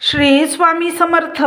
श्री स्वामी समर्थ.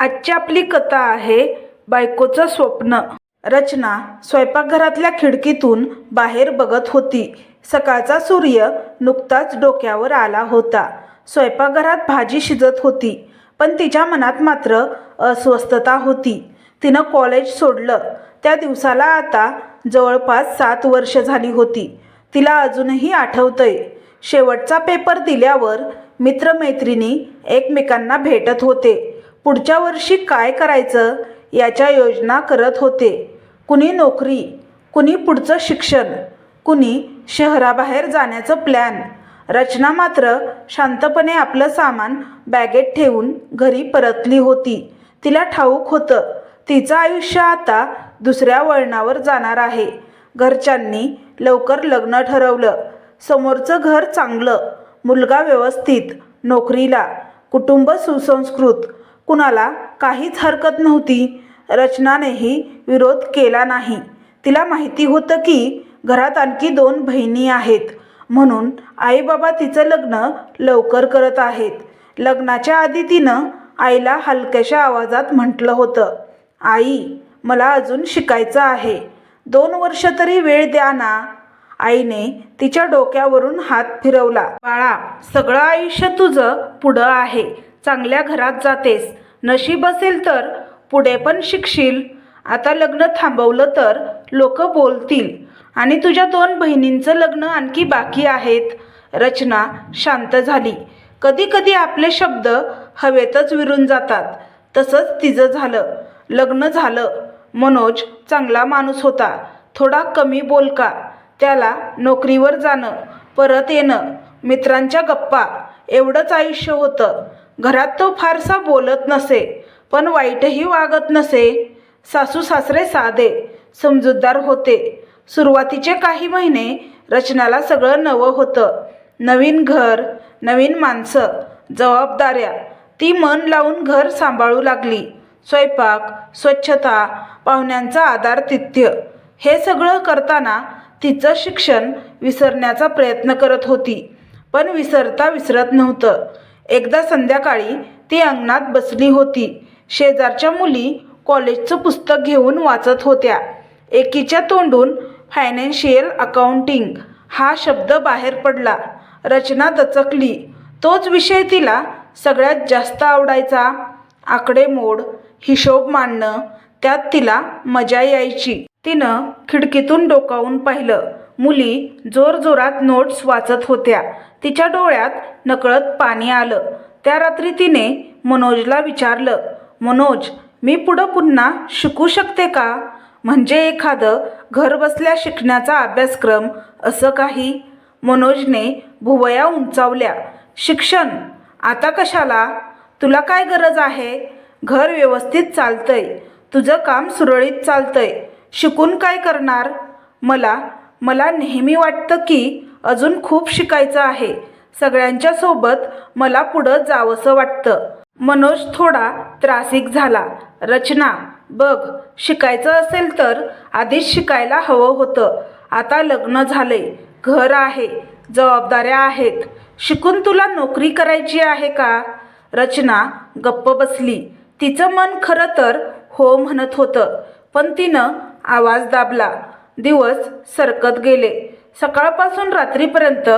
आजची आपली कथा आहे बायकोचं स्वप्न. रचना स्वयंपाकघरातल्या खिडकीतून बाहेर बघत होती. सकाळचा सूर्य नुकताच डोक्यावर आला होता. स्वयंपाकघरात भाजी शिजत होती पण तिच्या मनात मात्र अस्वस्थता होती. तिनं कॉलेज सोडलं. त्या दिवसाला आता जवळपास सात वर्ष झाली होती. तिला अजूनही आठवतंय. शेवटचा पेपर दिल्यावर मित्रमैत्रिणी एकमेकांना भेटत होते. पुढच्या वर्षी काय करायचं याच्या योजना करत होते. कुणी नोकरी कुणी पुढचं शिक्षण कुणी शहराबाहेर जाण्याचं प्लॅन रचना मात्र शांतपणे आपलं सामान बॅगेत ठेवून घरी परतली होती. तिला ठाऊक होतं तिचं आयुष्य आता दुसऱ्या वळणावर जाणार आहे. घरच्यांनी लवकर लग्न ठरवलं. समोरचं घर चांगलं मुलगा व्यवस्थित नोकरीला कुटुंब सुसंस्कृत कुणाला काहीच हरकत नव्हती. रचनानेही विरोध केला नाही. तिला माहिती होतं की घरात आणखी दोन बहिणी आहेत. म्हणून आईबाबा तिचं लग्न लवकर करत आहेत. लग्नाच्या आधी तिनं आईला हलक्याशा आवाजात म्हटलं होतं आई मला अजून शिकायचं आहे. दोन वर्ष तरी वेळ द्या ना. आईने तिच्या डोक्यावरून हात फिरवला. बाळा सगळं आयुष्य तुझं पुढं आहे. चांगल्या घरात जातेस. नशीब असेल तर पुढे पण शिकशील. आता लग्न थांबवलं तर लोक बोलतील. आणि तुझ्या दोन बहिणींचं लग्न आणखी बाकी आहेत. रचना शांत झाली. कधी कधी आपले शब्द हवेतच विरून जातात. तसंच तिचं झालं. लग्न झालं. मनोज चांगला माणूस होता. थोडा कमी बोलका त्याला नोकरीवर जाणं परत येणं मित्रांच्या गप्पा एवढंच आयुष्य होतं. घरात तो फारसा बोलत नसे पण वाईटही वागत नसे. सासू सासरे साधे समजूतदार होते. सुरुवातीचे काही महिने रचनाला सगळं नवं होतं. नवीन घर नवीन माणसं जबाबदाऱ्या ती मन लावून घर सांभाळू लागली. स्वयंपाक स्वच्छता पाहुण्यांचा आधार तिथ्य हे सगळं करताना तिचं शिक्षण विसरण्याचा प्रयत्न करत होती. पण विसरता विसरत नव्हतं. एकदा संध्याकाळी ती अंगणात बसली होती. शेजारच्या मुली कॉलेजचं पुस्तक घेऊन वाचत होत्या. एकीच्या तोंडून फायनान्शियल अकाउंटिंग हा शब्द बाहेर पडला. रचना दचकली. तोच विषय तिला सगळ्यात जास्त आवडायचा. आकडेमोड हिशोब मांडणं त्यात तिला मजा यायची. तिनं खिडकीतून डोकावून पाहिलं. मुली जोरजोरात नोट्स वाचत होत्या. तिच्या डोळ्यात नकळत पाणी आलं. त्या रात्री तिने मनोजला विचारलं मनोज मी पुढं पुन्हा शिकू शकते का? म्हणजे एखादं घर बसल्या शिकण्याचा अभ्यासक्रम असं काही? मनोजने भुवया उंचावल्या. शिक्षण? आता कशाला? तुला काय गरज आहे? घर व्यवस्थित चालतंय. तुझं काम सुरळीत चालतंय. शिकून काय करणार? मला मला नेहमी वाटतं की अजून खूप शिकायचं आहे. सगळ्यांच्या सोबत मला पुढं जावंसं वाटतं. मनोज थोडा त्रासिक झाला. रचना बघ शिकायचं असेल तर आधीच शिकायला हवं होतं. आता लग्न झाले घर आहे. जबाबदाऱ्या आहेत. शिकून तुला नोकरी करायची आहे का? रचना गप्प बसली. तिचं मन खरं तर हो म्हणत होतं. पण तिनं आवाज दाबला. दिवस सरकत गेले. सकाळपासून रात्रीपर्यंत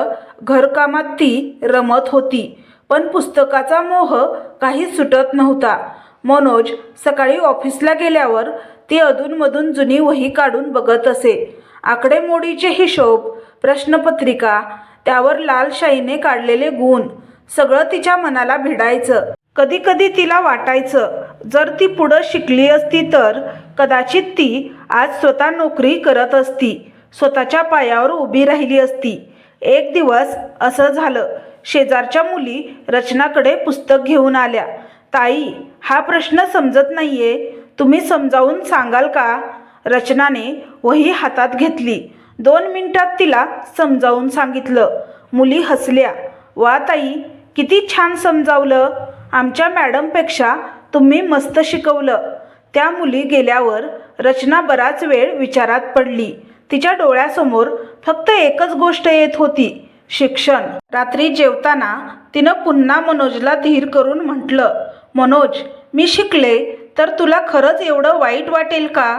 घरकामात ती रमत होती पण पुस्तकाचा मोह काही सुटत नव्हता. मनोज सकाळी ऑफिसला गेल्यावर ती अधूनमधून जुनी वही काढून बघत असे. आकडेमोडीचे हिशोब प्रश्नपत्रिका त्यावर लाल शाईने काढलेले गुण सगळं तिच्या मनाला भिडायचं. कधी कधी तिला वाटायचं जर ती पुढं शिकली असती तर कदाचित ती आज स्वतः नोकरी करत असती स्वतःच्या पायावर उभी राहिली असती. एक दिवस असं झालं शेजारच्या मुली रचनाकडे पुस्तक घेऊन आल्या. ताई हा प्रश्न समजत नाहीये तुम्ही समजावून सांगाल का? रचनाने वही हातात घेतली. दोन मिनिटात तिला समजावून सांगितलं. मुली हसल्या. वा ताई किती छान समजावलं. आमच्या मॅडमपेक्षा तुम्ही मस्त शिकवलं. त्या मुली गेल्यावर रचना बराच वेळ विचारात पडली. तिच्या डोळ्यासमोर फक्त एकच गोष्ट येत होती शिक्षण. रात्री जेवताना तिनं पुन्हा मनोजला धीर करून म्हटलं मनोज मी शिकले तर तुला खरंच एवढं वाईट वाटेल का?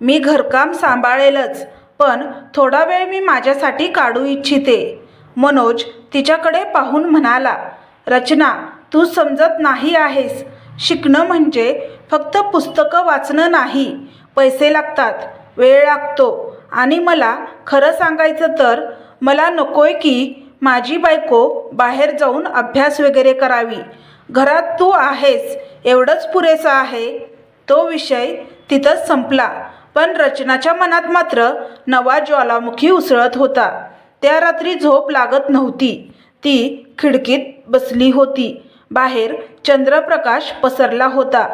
मी घरकाम सांभाळेलच पण थोडा वेळ मी माझ्यासाठी काढू इच्छिते. मनोज तिच्याकडे पाहून म्हणाला रचना तू समजत नाही आहेस. शिकणं म्हणजे फक्त पुस्तकं वाचणं नाही. पैसे लागतात वेळ लागतो. आणि मला खरं सांगायचं तर मला नकोय की माझी बायको बाहेर जाऊन अभ्यास वगैरे करावी. घरात तू आहेस एवढंच पुरेसं आहे. तो विषय तिथंच संपला. पण रचनाच्या मनात मात्र नवा ज्वालामुखी उसळत होता. त्या रात्री झोप लागत नव्हती. ती खिडकीत बसली होती. बाहेर चंद्रप्रकाश पसरला होता.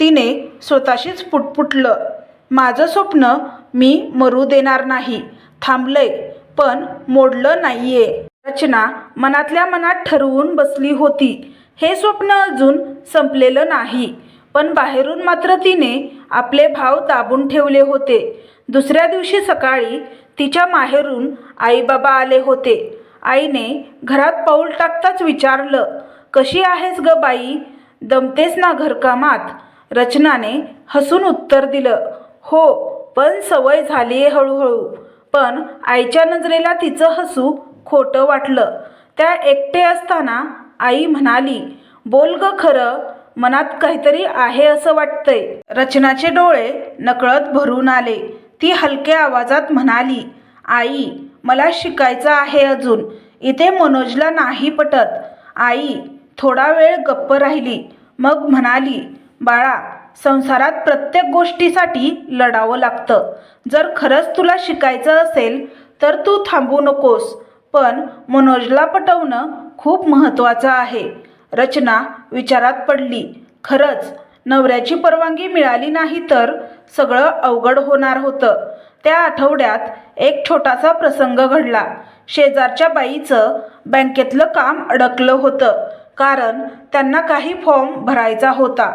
तिने स्वतःशीच पुटपुटलं माझं स्वप्न मी मरू देणार नाही. थांबलंय पण मोडलं नाहीये. रचना मनातल्या मनात ठरवून बसली होती. हे स्वप्न अजून संपलेलं नाही पण बाहेरून मात्र तिने आपले भाव दाबून ठेवले होते. दुसऱ्या दिवशी सकाळी तिच्या माहेरून आईबाबा आले होते. आईने घरात पाऊल टाकताच विचारलं कशी आहेस ग बाई? दमतेस ना घरकामात? रचनाने हसून उत्तर दिलं. हो पण सवय झाली आहे हळूहळू. पण आईच्या नजरेला तिचं हसू खोटं वाटलं. त्या एकटे असताना आई म्हणाली बोल ग खरं मनात काहीतरी आहे असं वाटतंय. रचनाचे डोळे नकळत भरून आले. ती हलक्या आवाजात म्हणाली आई मला शिकायचं आहे अजून. इथे मनोजला नाही पटत. आई थोडा वेळ गप्प राहिली. मग म्हणाली बाळा संसारात प्रत्येक गोष्टीसाठी लढावं लागतं. जर खरंच तुला शिकायचं असेल तर तू थांबू नकोस. पण मनोजला पटवणं खूप महत्त्वाचं आहे. रचना विचारात पडली. खरंच नवऱ्याची परवानगी मिळाली नाही तर सगळं अवघड होणार होतं. त्या आठवड्यात एक छोटासा प्रसंग घडला. शेजारच्या बाईचं बँकेतलं काम अडकलं होतं. कारण त्यांना काही फॉर्म भरायचा होता.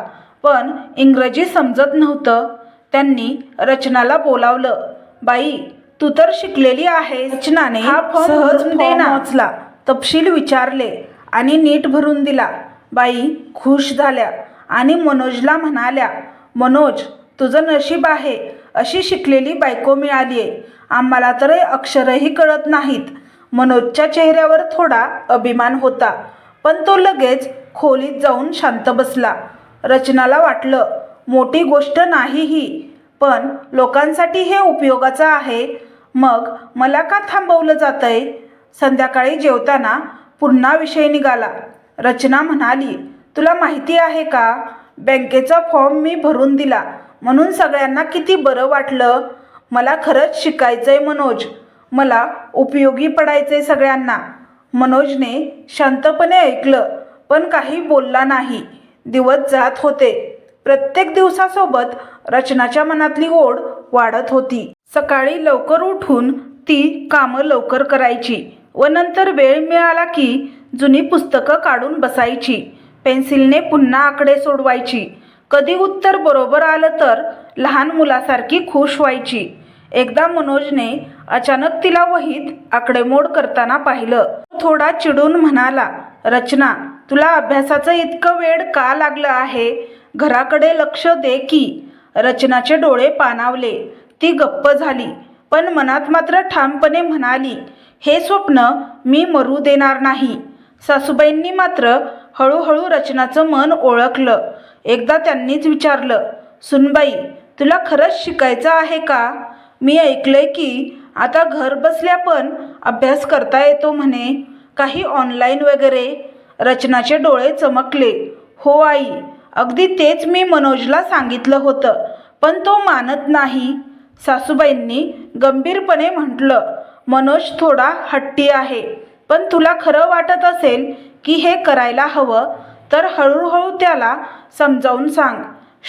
पण इंग्रजी समजत नव्हतं. त्यांनी रचनाला बोलावलं. बाई तू तर शिकलेली आहे रचनाने हा फॉर्म सहज वाचला तपशील विचारले आणि नीट भरून दिला. बाई खुश झाल्या आणि मनोजला म्हणाल्या मनोज तुझं नशीब आहे. अशी शिकलेली बायको मिळाली आहे आम्हाला तर अक्षरही कळत नाहीत. मनोजच्या चेहऱ्यावर थोडा अभिमान होता. पण तो लगेच खोलीत जाऊन शांत बसला. रचनाला वाटलं मोठी गोष्ट नाही ही पण लोकांसाठी हे उपयोगाचं आहे. मग मला का थांबवलं जातंय? संध्याकाळी जेवताना पुन्हा विषय निघाला. रचना म्हणाली तुला माहिती आहे का? बँकेचा फॉर्म मी भरून दिला. म्हणून सगळ्यांना किती बरं वाटलं. मला खरंच शिकायचंय मनोज. मला उपयोगी पडायचंय सगळ्यांना. मनोजने शांतपणे ऐकलं पण काही बोलला नाही. दिवस जात होते. प्रत्येक दिवसासोबत रचनाच्या मनातली ओढ वाढत होती. सकाळी लवकर उठून ती कामं लवकर करायची व नंतर वेळ मिळाला की जुनी पुस्तकं काढून बसायची. पेन्सिलने पुन्हा आकडे सोडवायची. कधी उत्तर बरोबर आलं तर लहान मुलासारखी खुश व्हायची. एकदा मनोजने अचानक तिला वहीत आकडेमोड करताना पाहिलं. थोडा चिडून म्हणाला रचना तुला अभ्यासाचं इतकं वेळ का लागलं आहे? घराकडे लक्ष दे की. रचनाचे डोळे पाणावले. ती गप्प झाली पण मनात मात्र ठामपणे म्हणाली हे स्वप्न मी मरू देणार नाही. सासूबाईंनी मात्र हळूहळू रचनाचं मन ओळखलं. एकदा त्यांनीच विचारलं सुनबाई तुला खरंच शिकायचं आहे का? मी ऐकलंय की आता घर बसल्या पण अभ्यास करता येतो म्हणे. काही ऑनलाईन वगैरे रचनाचे डोळे चमकले. हो आई अगदी तेच मी मनोजला सांगितलं होतं पण तो मानत नाही. सासूबाईंनी गंभीरपणे म्हटलं मनोज थोडा हट्टी आहे पण तुला खरं वाटत असेल की हे करायला हवं तर हळूहळू त्याला समजावून सांग.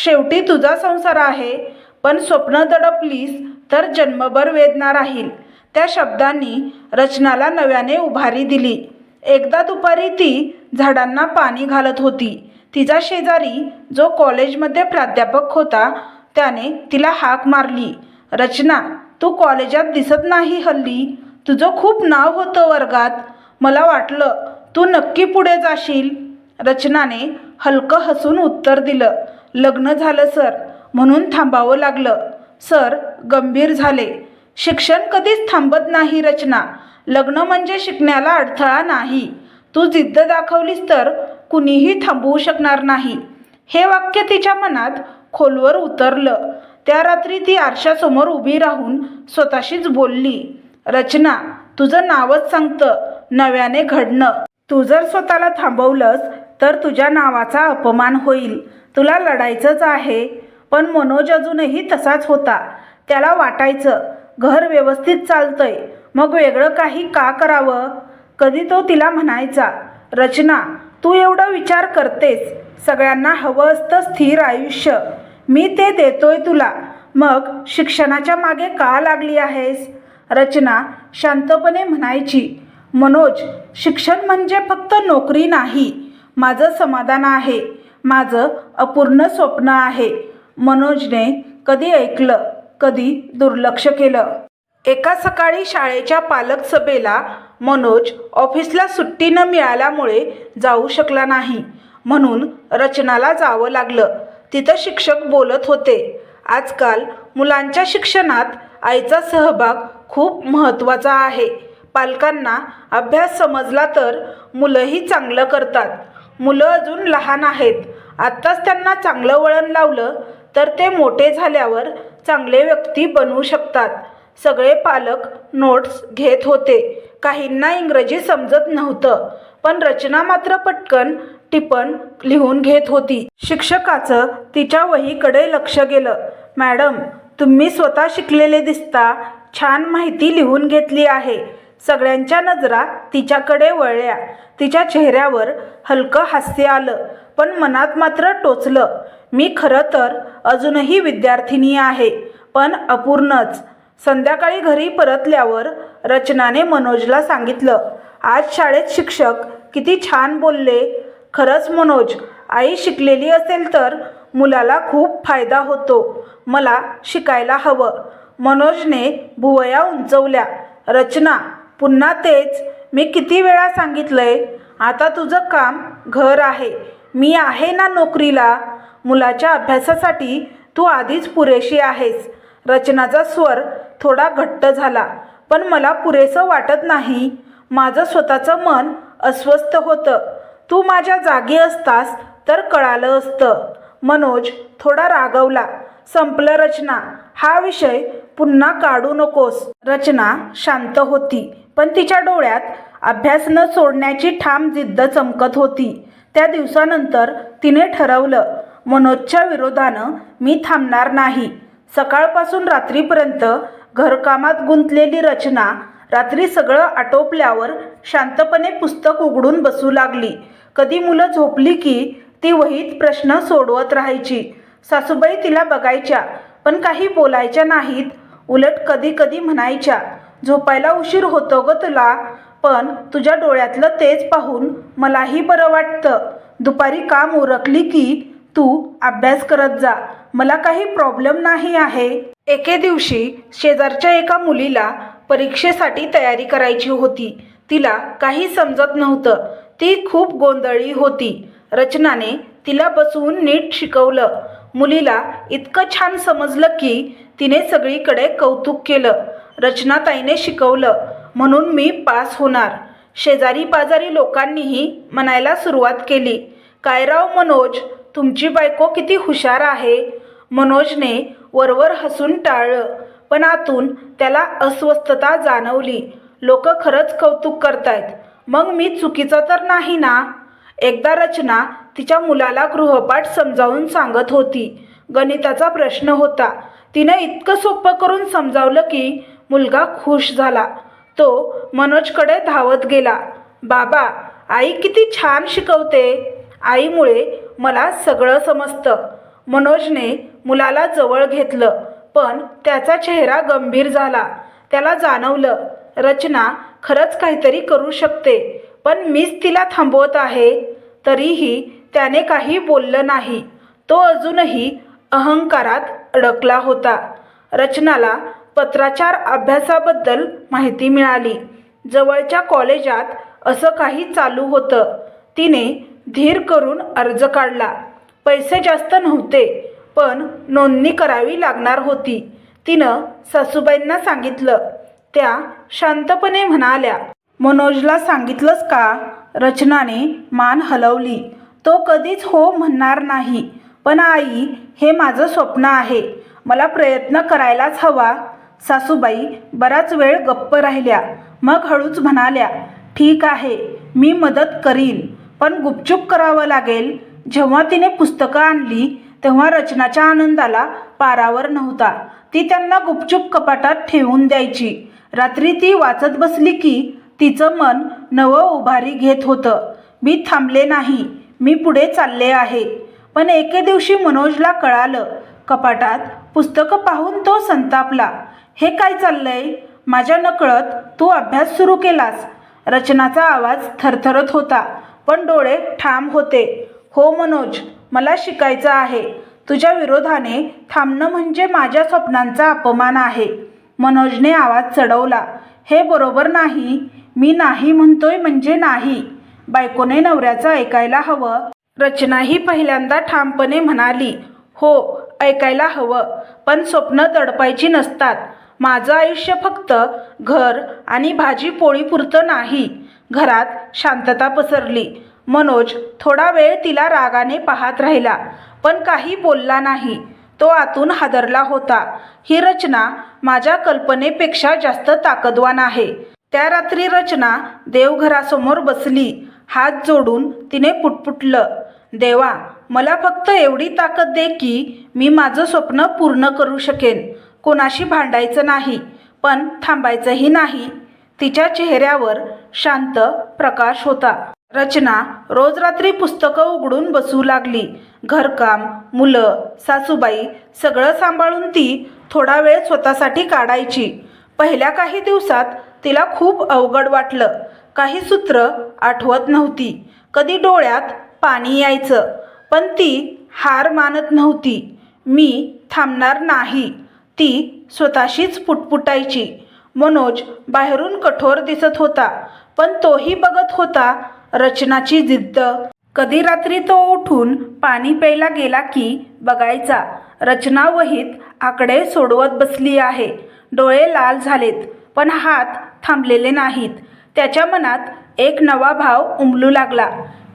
शेवटी तुझा संसार आहे पण स्वप्न दडपलीस तर जन्मभर वेदना राहील. त्या शब्दांनी रचनाला नव्याने उभारी दिली. एकदा दुपारी ती झाडांना पाणी घालत होती. तिचा शेजारी जो कॉलेजमध्ये प्राध्यापक होता त्याने तिला हाक मारली. रचना तू कॉलेजात दिसत नाही हल्ली. तुझं खूप नाव होतं वर्गात. मला वाटलं तू नक्की पुढे जाशील. रचनाने हलकं हसून उत्तर दिलं. लग्न झालं सर. म्हणून थांबावं लागलं. सर गंभीर झाले. शिक्षण कधीच थांबत नाही रचना. लग्न म्हणजे शिकण्याला अडथळा नाही. तू जिद्द दाखवलीस तर कुणीही थांबवू शकणार नाही. हे वाक्य तिच्या मनात खोलवर उतरलं. त्या रात्री ती आरशासमोर उभी राहून स्वतःशीच बोलली रचना तुझं नावच सांगतं. नव्याने घडणं. तू जर स्वतःला थांबवलंस तर तुझ्या नावाचा अपमान होईल. तुला लढायचंच आहे. पण मनोज अजूनही तसाच होता. त्याला वाटायचं घर व्यवस्थित चालतंय. मग वेगळं काही का करावं? कधी तो तिला म्हणायचा रचना तू एवढा विचार करतेस. सगळ्यांना हवं असतं स्थिर आयुष्य. मी ते देतोय तुला. मग शिक्षणाच्या मागे का लागली आहेस? रचना शांतपणे म्हणायची मनोज शिक्षण म्हणजे फक्त नोकरी नाही. माझं समाधान आहे. माझं अपूर्ण स्वप्न आहे. मनोजने कधी ऐकलं कधी दुर्लक्ष केलं? एका सकाळी शाळेच्या पालक सभेला मनोज ऑफिसला सुट्टी न मिळाल्यामुळे जाऊ शकला नाही. म्हणून रचनाला जावं लागलं. तिथं शिक्षक बोलत होते आजकाल मुलांच्या शिक्षणात आईचा सहभाग खूप महत्त्वाचा आहे. पालकांना अभ्यास समजला तर मुलंही चांगलं करतात. मुलं अजून लहान आहेत. आत्ताच त्यांना चांगलं वळण लावलं तर ते मोठे झाल्यावर चांगले व्यक्ती बनवू शकतात. सगळे पालक नोट्स घेत होते. काहींना इंग्रजी समजत नव्हतं पण रचना मात्र पटकन टिपण लिहून घेत होती. शिक्षकाचं तिच्या वहीकडे लक्ष गेलं. मॅडम तुम्ही स्वतः शिकलेले दिसता छान माहिती लिहून घेतली आहे. सगळ्यांच्या नजरा तिच्याकडे वळल्या. तिच्या चेहऱ्यावर हलकं हास्य आलं पण मनात मात्र टोचलं. मी खरं तर अजूनही विद्यार्थिनी आहे पण अपूर्णच. संध्याकाळी घरी परतल्यावर रचनाने मनोजला सांगितलं आज शाळेत शिक्षक किती छान बोलले. खरंच मनोज आई शिकलेली असेल तर मुलाला खूप फायदा होतो. मला शिकायला हवं. मनोजने भुवया उंचवल्या रचना पुन्हा तेच. मी किती वेळा सांगितलंय आता तुझं काम घर आहे. मी आहे ना नोकरीला? मुलाच्या अभ्यासासाठी तू आधीच पुरेशी आहेस. रचनाचा स्वर थोडा घट्ट झाला पण मला पुरेसं वाटत नाही. माझं स्वतःचं मन अस्वस्थ होतं. तू माझ्या जागी असतास तर कळालं असतं. मनोज थोडा रागवला संपलं रचना. हा विषय पुन्हा काढू नकोस. रचना शांत होती पण तिच्या डोळ्यात अभ्यास न सोडण्याची ठाम जिद्द चमकत होती. त्या दिवसानंतर तिने ठरवलं मनोजच्या विरोधानं मी थांबणार नाही. सकाळपासून रात्रीपर्यंत घरकामात गुंतलेली रचना रात्री सगळं आटोपल्यावर शांतपणे पुस्तक उघडून बसू लागली. कधी मुलं झोपली की ती वहीत प्रश्न सोडवत राहायची. सासूबाई तिला बघायच्या पण काही बोलायच्या नाहीत. उलट कधी कधी म्हणायच्या झोपायला उशीर होतो ग तुला. पण तुझ्या डोळ्यातलं तेच पाहून मलाही बरं वाटतं. दुपारी काम उरकली की तू अभ्यास करत जा. मला काही प्रॉब्लेम नाही आहे. एके दिवशी शेजारच्या एका मुलीला परीक्षेसाठी तयारी करायची होती. तिला काही समजत नव्हतं. ती खूप गोंधळी होती. रचनाने तिला बसवून नीट शिकवलं. मुलीला इतकं छान समजलं की तिने सगळीकडे कौतुक केलं. रचनाताईने शिकवलं म्हणून मी पास होणार. शेजारी पाजारी लोकांनीही म्हणायला सुरुवात केली. काय राव मनोज तुमची बायको किती हुशार आहे. मनोजने वरवर हसून टाळलं पण आतून त्याला अस्वस्थता जाणवली. लोक खरंच कौतुक करतायत. मग मी चुकीचं तर नाही ना? एकदा रचना तिच्या मुलाला गृहपाठ समजावून सांगत होती. गणिताचा प्रश्न होता. तिनं इतकं सोपं करून समजावलं की मुलगा खुश झाला. तो मनोजकडे धावत गेला. बाबा आई किती छान शिकवते. आईमुळे मला सगळं समजतं. मनोजने मुलाला जवळ घेतलं पण त्याचा चेहरा गंभीर झाला. त्याला जाणवलं रचना खरंच काहीतरी करू शकते पण मीच तिला थांबवत आहे. तरीही त्याने काही बोललं नाही. तो अजूनही अहंकारात अडकला होता. रचनाला पत्राचार अभ्यासाबद्दल माहिती मिळाली. जवळच्या कॉलेजात असं काही चालू होतं. तिने धीर करून अर्ज काढला. पैसे जास्त नव्हते पण नोंदणी करावी लागणार होती. तिनं सासूबाईंना सांगितलं. त्या शांतपणे म्हणाल्या मनोजला सांगितलंच का? रचनाने मान हलवली. तो कधीच हो म्हणणार नाही. पण आई हे माझं स्वप्न आहे. मला प्रयत्न करायलाच हवा. सासूबाई बराच वेळ गप्प राहिल्या. मग हळूच म्हणाल्या ठीक आहे मी मदत करीन पण गुपचूप करावं लागेल. जेव्हा तिने पुस्तकं आणली तेव्हा रचनाच्या आनंदाला पारावर नव्हता. ती त्यांना गुपचूप कपाटात ठेवून द्यायची. रात्री ती वाचत बसली की तिचं मन नवं उभारी घेत होतं. मी थांबले नाही मी पुढे चालले आहे. पण एके दिवशी मनोजला कळालं. कपाटात पुस्तकं पाहून तो संतापला. हे काय चाललंय? माझ्या नकळत तू अभ्यास सुरू केलास. रचनाचा आवाज थरथरत होता पण डोळे ठाम होते. हो मनोज मला शिकायचं आहे. तुझ्या विरोधाने थांबणं म्हणजे माझ्या स्वप्नांचा अपमान आहे. मनोजने आवाज चढवला. हे बरोबर नाही. मी नाही म्हणतोय म्हणजे नाही. बायकोने नवऱ्याचं ऐकायला हवं. रचनाही पहिल्यांदा ठामपणे म्हणाली. हो ऐकायला हवं पण स्वप्न दडपायची नसतात. माझं आयुष्य फक्त घर आणि भाजी पोळीपुरतं नाही. घरात शांतता पसरली. मनोज थोडा वेळ तिला रागाने पाहत राहिला पण काही बोलला नाही. तो आतून हादरला होता. ही रचना माझ्या कल्पनेपेक्षा जास्त ताकदवान आहे. त्या रात्री रचना देवघरासमोर बसली. हात जोडून तिने पुटपुटलं देवा मला फक्त एवढी ताकद दे की मी माझं स्वप्न पूर्ण करू शकेन. कोणाशी भांडायचं नाही पण थांबायचंही नाही. तिच्या चेहऱ्यावर शांत प्रकाश होता. रचना रोज रात्री पुस्तकं उघडून बसू लागली. घरकाम मुलं सासूबाई सगळं सांभाळून ती थोडा वेळ स्वतःसाठी काढायची. पहिल्या काही दिवसात तिला खूप अवघड वाटलं. काही सूत्र आठवत नव्हती. कधी डोळ्यात पाणी यायचं पण ती हार मानत नव्हती. मी थांबणार नाही. ती स्वतःशीच पुटपुटायची. मनोज बाहेरून कठोर दिसत होता पण तोही बघत होता रचनाची जिद्द. कधी रात्री तो उठून पाणी प्यायला गेला की बघायचा रचना वहीत आकडे सोडवत बसली आहे. डोळे लाल झालेत पण हात थांबलेले नाहीत. त्याच्या मनात एक नवा भाव उमलू लागला.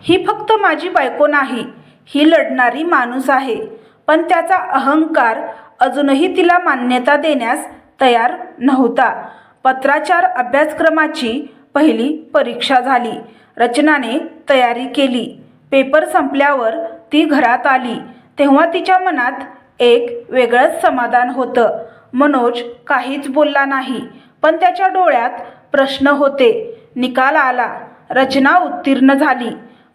ही फक्त माझी बायको नाही ही लढणारी माणूस आहे. पण त्याचा अहंकार अजूनही तिला मान्यता देण्यास तयार नव्हता. पत्राचार अभ्यासक्रमाची पहिली परीक्षा झाली. रचनाने तयारी केली. पेपर संपल्यावर ती घरात आली. तेव्हा तिच्या मनात एक वेगळंच समाधान होतं. मनोज काहीच बोलला नाही पण त्याच्या डोळ्यात प्रश्न होते. निकाल आला. रचना उत्तीर्ण झाली.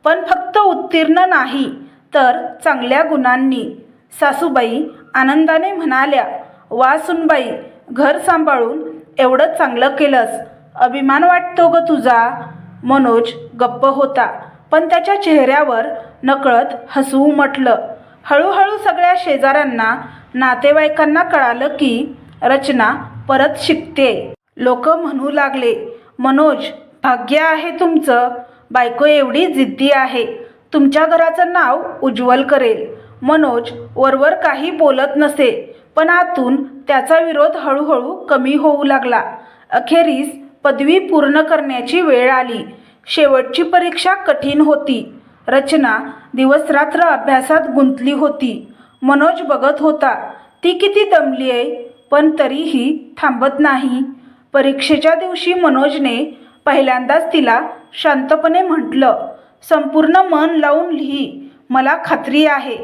पण फक्त उत्तीर्ण नाही तर चांगल्या गुणांनी. सासूबाई आनंदाने म्हणाल्या वा सुनबाई घर सांभाळून एवढं चांगलं केलंस. अभिमान वाटतो ग तुझा. मनोज गप्प होता पण त्याच्या चेहऱ्यावर नकळत हसू उमटलं हळूहळू सगळ्या शेजाऱ्यांना नातेवाईकांना कळालं की रचना परत शिकते. लोक म्हणू लागले मनोज भाग्य आहे तुमचं. बायको एवढी जिद्दी आहे. तुमच्या घराचं नाव उज्ज्वल करेल. मनोज वरवर काही बोलत नसे पण आतून त्याचा विरोध हळूहळू कमी होऊ लागला. अखेरीस पदवी पूर्ण करण्याची वेळ आली. शेवटची परीक्षा कठीण होती. रचना दिवसरात्र अभ्यासात गुंतली होती. मनोज बघत होता ती किती दमली आहे पण तरीही थांबत नाही. परीक्षेच्या दिवशी मनोजने पहिल्यांदाच तिला शांतपणे म्हटलं संपूर्ण मन लावून लिही मला खात्री आहे.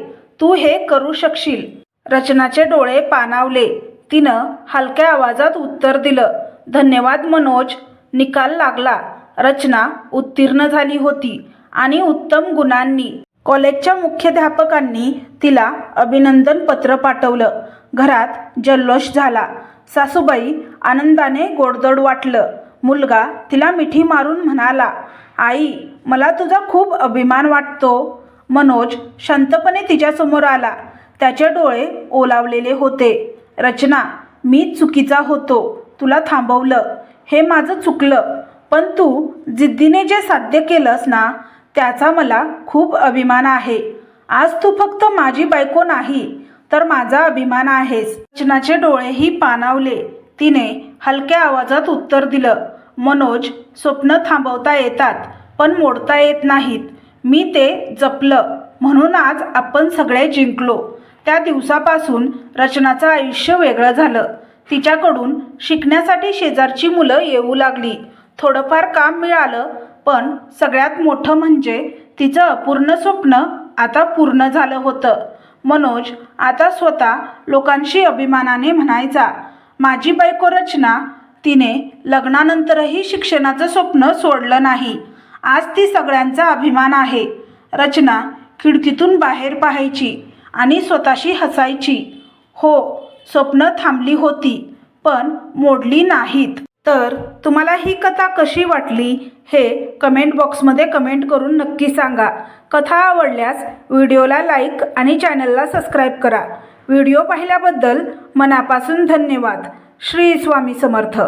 तू हे करू शकशील. रचनाचे डोळे पानावले तिनं हलक्या आवाजात उत्तर दिलं. धन्यवाद मनोज. निकाल लागला. रचना उत्तीर्ण झाली होती आणि उत्तम गुणांनी. कॉलेजच्या मुख्याध्यापकांनी तिला अभिनंदन पत्र पाठवलं. घरात जल्लोष झाला. सासूबाई आनंदाने गोडदोड वाटलं. मुलगा तिला मिठी मारून म्हणाला आई मला तुझा खूप अभिमान वाटतो. मनोज शांतपणे तिच्यासमोर आला. त्याचे डोळे ओलावलेले होते. रचना मी चुकीचा होतो. तुला थांबवलं. हे माझं चुकलं. पण तू जिद्दीने जे साध्य केलंस ना त्याचा मला खूप अभिमान आहे. आज तू फक्त माझी बायको नाही तर माझा अभिमान आहेस. रचनाचे डोळेही पानावले तिने हलक्या आवाजात उत्तर दिलं. मनोज स्वप्न थांबवता येतात पण मोडता येत नाहीत. मी ते जपलं. म्हणून आज आपण सगळे जिंकलो. त्या दिवसापासून रचनाचं आयुष्य वेगळं झालं. तिच्याकडून शिकण्यासाठी शेजारची मुलं येऊ लागली. थोडंफार काम मिळालं पण सगळ्यात मोठं म्हणजे तिचं अपूर्ण स्वप्न आता पूर्ण झालं होतं. मनोज आता स्वतः लोकांशी अभिमानाने म्हणायचा माझी बायको रचना तिने लग्नानंतरही शिक्षणाचं स्वप्न सोडलं नाही. आज ती सगळ्यांचा अभिमान आहे. रचना खिडकीतून बाहेर पाहायची आणि स्वतःशी हसायची. हो स्वप्न थांबली होती पण मोडली नाहीत. तर तुम्हाला ही कथा कशी वाटली हे कमेंट बॉक्समध्ये कमेंट करून नक्की सांगा. कथा आवडल्यास व्हिडिओला लाईक आणि चॅनलला सबस्क्राईब करा. व्हिडिओ पाहिल्याबद्दल मनापासून धन्यवाद. श्री स्वामी समर्थ.